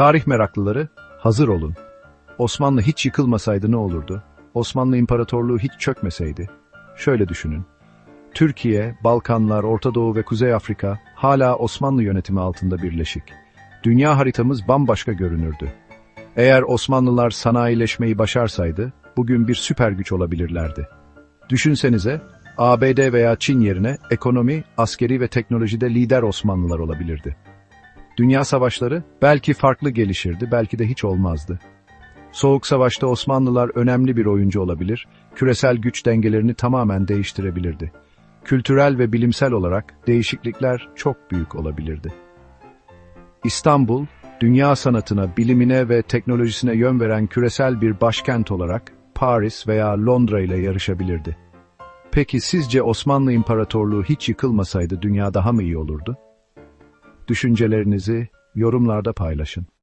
Tarih meraklıları, hazır olun. Osmanlı hiç yıkılmasaydı ne olurdu? Osmanlı İmparatorluğu hiç çökmeseydi? Şöyle düşünün. Türkiye, Balkanlar, Orta Doğu ve Kuzey Afrika hala Osmanlı yönetimi altında birleşik. Dünya haritamız bambaşka görünürdü. Eğer Osmanlılar sanayileşmeyi başarsaydı, bugün bir süper güç olabilirlerdi. Düşünsenize, ABD veya Çin yerine ekonomi, askeri ve teknolojide lider Osmanlılar olabilirdi. Dünya savaşları belki farklı gelişirdi, belki de hiç olmazdı. Soğuk Savaş'ta Osmanlılar önemli bir oyuncu olabilir, küresel güç dengelerini tamamen değiştirebilirdi. Kültürel ve bilimsel olarak değişiklikler çok büyük olabilirdi. İstanbul, dünya sanatına, bilimine ve teknolojisine yön veren küresel bir başkent olarak Paris veya Londra ile yarışabilirdi. Peki sizce Osmanlı İmparatorluğu hiç yıkılmasaydı dünya daha mı iyi olurdu? Düşüncelerinizi yorumlarda paylaşın.